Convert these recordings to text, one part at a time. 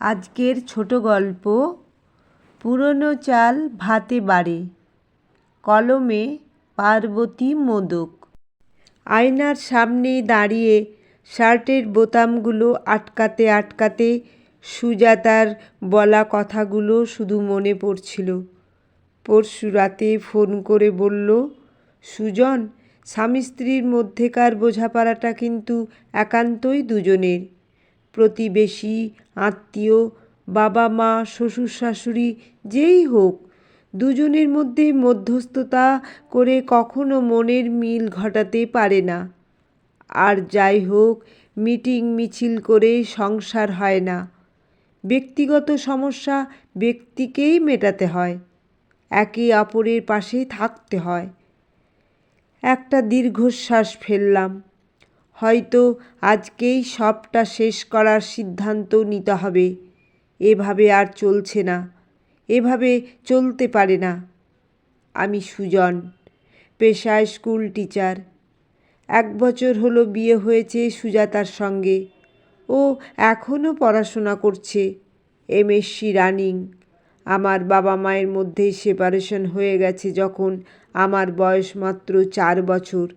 আজকের ছোট গল্প, পুরনো চাল ভাতে বাড়ে, কলমে পার্বতী মোদক। আয়নার সামনে দাঁড়িয়ে শার্টের বোতামগুলো আটকাতে আটকাতে সুজাতার বলা কথাগুলো শুধু মনে পড়ছিল। পরশু রাতে ফোন করে বলল, সুজন, স্বামী স্ত্রীর মধ্যেকার বোঝাপড়াটা কিন্তু একান্তই দুজনের। প্রতিবেশী, আত্মীয়, বাবা মা, শ্বশুর শাশুড়ি, যেই হোক, দুজনের মধ্যে মধ্যস্থতা করে কখনো মনের মিল ঘটাতে পারে না। আর যাই হোক, মিটিং মিছিল করে সংসার হয় না। ব্যক্তিগত সমস্যা ব্যক্তিকেই মেটাতে হয়। একে অপরের পাশে থাকতে হয়। একটা দীর্ঘশ্বাস ফেললাম। হয়তো আজকেই সবটা শেষ করার সিদ্ধান্ত নিতে হবে। এভাবে আর চলছে না। এভাবে চলতে পারে না। আমি সুজন, পেশায় স্কুল টিচার। এক বছর হলো বিয়ে হয়েছে সুজাতার সঙ্গে। ও এখনও পড়াশোনা করছে। M MSc running. আমার বাবা মায়ের মধ্যেই সেপারেশন হয়ে গেছে যখন আমার বয়স মাত্র চার বছর।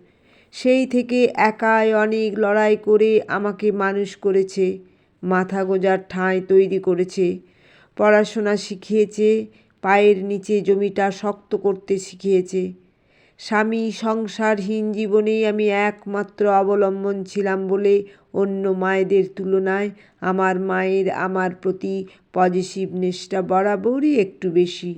সেই থেকে একাই অনেক লড়াই করে আমাকে মানুষ করেছে, মাথা গোজার ঠাঁই তৈরি করেছে। পড়াশোনা শিখিয়েছে, পায়ের নিচে জমিটা শক্ত করতে শিখিয়েছে। স্বামী সংসারহীন জীবনেই আমি একমাত্র অবলম্বন ছিলাম বলে অন্য মায়েদের তুলনায় আমার মায়ের আমার প্রতি পজিটিভনেসটা বরাবরই একটু বেশি।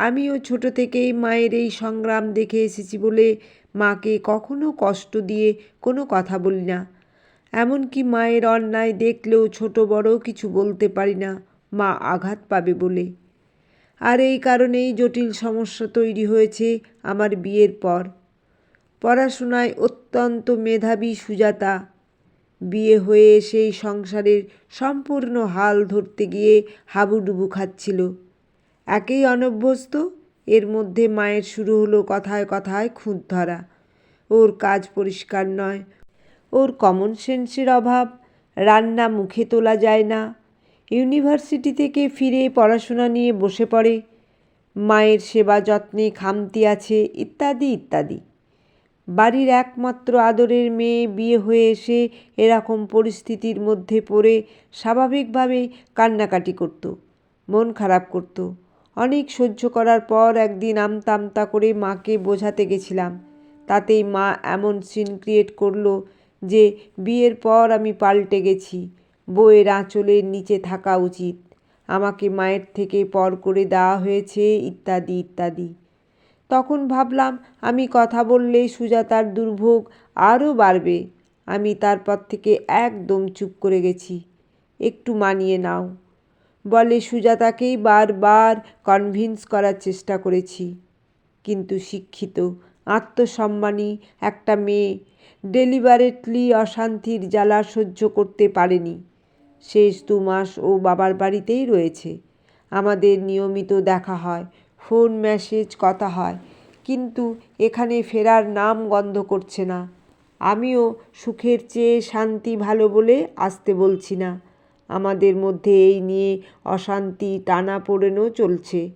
আমিও ছোট থেকেই মায়ের এই সংগ্রাম দেখে এসেছি বলে মাকে কখনো কষ্ট দিয়ে কোনো কথা বলি না। এমনকি মায়ের অন্যায় দেখলেও ছোট বড় কিছু বলতে পারি না, মা আঘাত পাবে বলে। আর এই কারণেই জটিল সমস্যা তৈরি হয়েছে আমার বিয়ের পর। পড়াশোনায় অত্যন্ত মেধাবী সুজাতা। বিয়ে হয়ে সেই সংসারের সম্পূর্ণ হাল ধরতে গিয়ে হাবুডুবু খাচ্ছিল। একেই অনভ্যস্ত, এর মধ্যে মায়ের শুরু হলো কথায় কথায় খুঁত ধরা ওর কাজ পরিষ্কার নয়। ওর কমন সেন্সের অভাব, রান্না মুখে তোলা যায় না। ইউনিভার্সিটি থেকে ফিরে পড়াশোনা নিয়ে বসে পড়ে। মায়ের সেবা যত্নে খামতি আছে, ইত্যাদি ইত্যাদি। বাড়ির একমাত্র আদরের মেয়ে বিয়ে হয়ে এসে এরকম পরিস্থিতির মধ্যে পড়ে স্বাভাবিকভাবেই কান্নাকাটি করত, মন খারাপ করত। অনেক সহ্য করার পর একদিন আমতা আমতা করে মাকে বোঝাতে গেছিলাম। তাতেই মা এমন সিন ক্রিয়েট করল যে বিয়ের পর আমি পাল্টে গেছি। বইয়ের আঁচলের নিচে থাকা উচিত। আমাকে মায়ের থেকে পর করে দেওয়া হয়েছে ইত্যাদি ইত্যাদি। তখন ভাবলাম, আমি কথা বললে সুজাতার দুর্ভোগ আরও বাড়বে। আমি তারপর থেকে একদম চুপ করে গেছি। একটু মানিয়ে নাও। বলে সুজাতাকেই বারবার কনভিন্স করার চেষ্টা করেছি। কিন্তু শিক্ষিত আত্মসম্মানী একটা মেয়ে। ডেলিভারেটলি অশান্তির জ্বালা সহ্য করতে পারেনি। শেষ দু মাস ও বাবার বাড়িতেই রয়েছে। আমাদের নিয়মিত দেখা হয়, ফোন, মেসেজ, কথা হয়। কিন্তু এখানে ফেরার নাম গন্ধ করছে না। আমিও সুখের চেয়ে শান্তি ভালো বলে আসতে বলছি না। আমাদের মধ্যে এই নিয়ে অশান্তি টানা পড়েনও চলছে।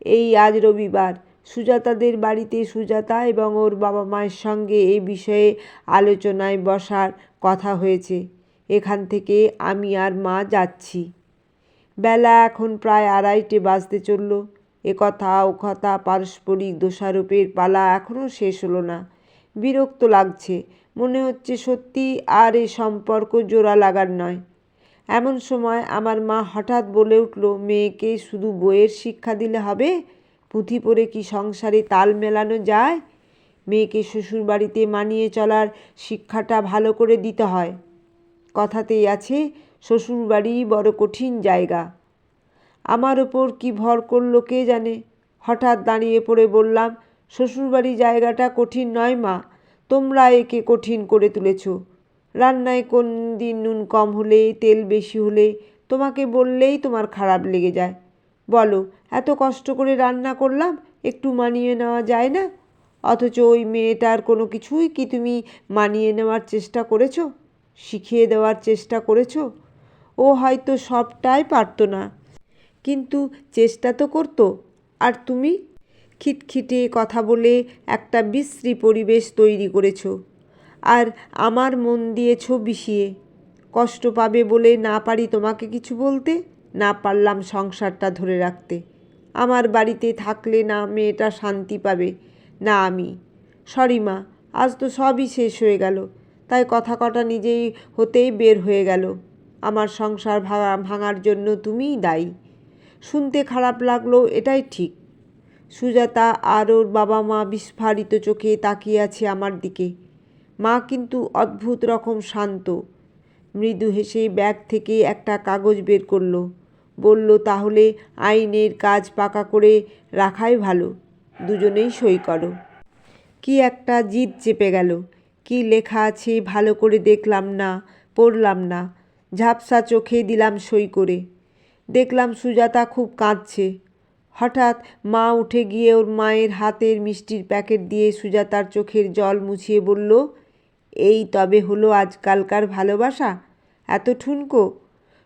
এই আজ রবিবার সুজাতাদের বাড়িতে সুজাতা এবং ওর বাবা মায়ের সঙ্গে এই বিষয়ে আলোচনায় বসার কথা হয়েছে। এখান থেকে আমি আর মা যাচ্ছি। বেলা এখন প্রায় আড়াইটে বাজতে চলল। এ কথা ও কথা পারস্পরিক দোষারোপের পালা এখনও শেষ হলো না। বিরক্ত লাগছে। মনে হচ্ছে সত্যি আর এ সম্পর্ক জোড়া লাগার নয়। এমন সময় আমার মা হঠাৎ বলে উঠল, মেয়েকে শুধু বইয়ের শিক্ষা দিলে হবে? পুঁথি পড়ে কি সংসারে তাল মেলানো যায়? মেয়েকে শ্বশুরবাড়িতে মানিয়ে চলার শিক্ষাটা ভালো করে দিতে হয়। কথাতেই আছে, শ্বশুরবাড়ি বড় কঠিন জায়গা। আমার ওপর কি ভর করল কে জানে? হঠাৎ দাঁড়িয়ে পড়ে বললাম, শ্বশুরবাড়ি জায়গাটা কঠিন নয় মা, তোমরা একে কঠিন করে তুলেছ। রান্নায় কোন দিন নুন কম হলে, তেল বেশি হলে, তোমাকে বললেই তোমার খারাপ লেগে যায়। বলো, এত কষ্ট করে রান্না করলাম, একটু মানিয়ে নেওয়া যায় না? অথচ ওই মেয়েটার কোনো কিছুই কি তুমি মানিয়ে নেওয়ার চেষ্টা করেছ? শিখিয়ে দেওয়ার চেষ্টা করেছ? ও হয়তো সবটাই পারতো না। কিন্তু চেষ্টা তো করতো। আর তুমি? খিটখিটে কথা বলে একটা বিশ্রী পরিবেশ তৈরি করেছ। আর আমার মন দিয়েছ বিষিয়ে। কষ্ট পাবে বলে না পারি তোমাকে কিছু বলতে? না পারলাম সংসারটা ধরে রাখতে। আমার বাড়িতে থাকলে না মেয়েটা শান্তি পাবে। না আমি। সরি মা, আজ তো সবই শেষ হয়ে গেল। তাই কথা কটা নিজেই হতেই বের হয়ে গেল। আমার সংসার ভাঙা, ভাঙার জন্য তুমিই দায়ী। শুনতে খারাপ লাগল, এটাই ঠিক। সুজাতা আর ওর বাবা মা বিস্ফারিত চোখে তাকিয়ে আছে আমার দিকে। মা কিন্তু অদ্ভুত রকম শান্ত। মৃদু হেসে ব্যাগ থেকে একটা কাগজ বের করল। বলল, তাহলে আইনের কাজ পাকা করে রাখাই ভালো। দুজনেই সই করো। কি একটা জিদ চেপে গেল। কি লেখা আছে ভালো করে দেখলাম না, পড়লাম না। ঝাপসা চোখে দিলাম সই করে। দেখলাম সুজাতা খুব কাঁদছে। হঠাৎ মা উঠে গিয়ে ওর মায়ের হাতের মিষ্টির প্যাকেট দিয়ে সুজাতার চোখের জল মুছিয়ে বলল এই তবে হলো আজকালকার ভালোবাসা? এত ঠুনকো।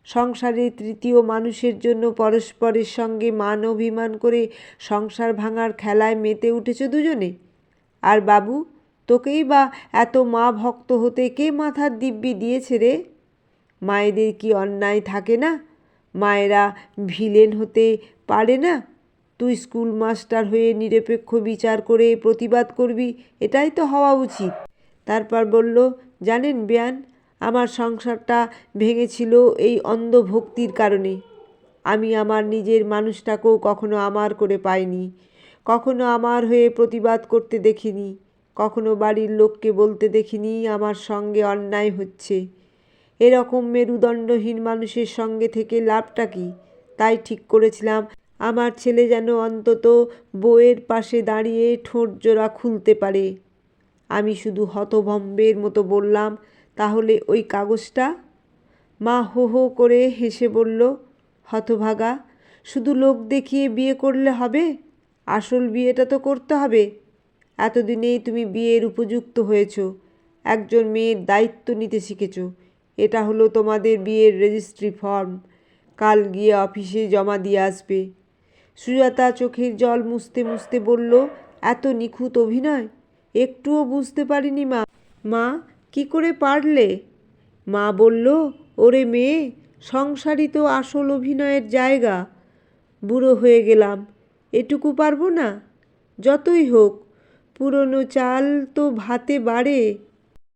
সংসারে তৃতীয় মানুষের জন্য পরস্পরের সঙ্গে মান অভিমান করে সংসার ভাঙার খেলায় মেতে উঠেছ দুজনে? আর বাবু, তোকেই বা এত মা ভক্ত হতে কে মাথার দিব্যি দিয়েছে রে? মায়েদের কি অন্যায় থাকে না? মায়েরা ভিলেন হতে পারে না? তুই স্কুল মাস্টার হয়ে নিরপেক্ষ বিচার করে প্রতিবাদ করবি, এটাই তো হওয়া উচিত। তারপর বলল, জানেন বেয়ান, আমার সংসারটা ভেঙেছিল এই অন্ধভক্তির কারণে। আমি আমার নিজের মানুষটাকেও কখনো আমার করে পাইনি, কখনো আমার হয়ে প্রতিবাদ করতে দেখিনি, কখনো বাড়ির লোককে বলতে দেখিনি আমার সঙ্গে অন্যায় হচ্ছে। এরকম মেরুদণ্ডহীন মানুষের সঙ্গে থেকে লাভটা কি? তাই ঠিক করেছিলাম, আমার ছেলে যেন অন্তত বউয়ের পাশে দাঁড়িয়ে ঠোঁট জোড়া খুলতে পারে। আমি শুধু হতভম্বের মতো বললাম, তাহলে ওই কাগজটা? মা হো হো করে হেসে বলল, হতভাগা, শুধু লোক দেখিয়ে বিয়ে করলে হবে? আসল বিয়েটা তো করতে হবে। এতদিনেই তুমি বিয়ের উপযুক্ত হয়েছ। একজন মেয়ের দায়িত্ব নিতে শিখেছ। এটা হলো তোমাদের বিয়ের রেজিস্ট্রি ফর্ম। কাল গিয়ে অফিসে জমা দিয়ে আসবে। সুজাতা চোখের জল মুছতে মুছতে বলল, এত নিখুঁত অভিনয়? একটুও বুঝতে পারিনি মা। মা, কি করে পারলে? মা বলল, ওরে মেয়ে, সংসারই তো আসল অভিনয়ের জায়গা। বুড়ো হয়ে গেলাম, এটুকু পারব না? যতই হোক, পুরনো চাল তো ভাতে বাড়ে।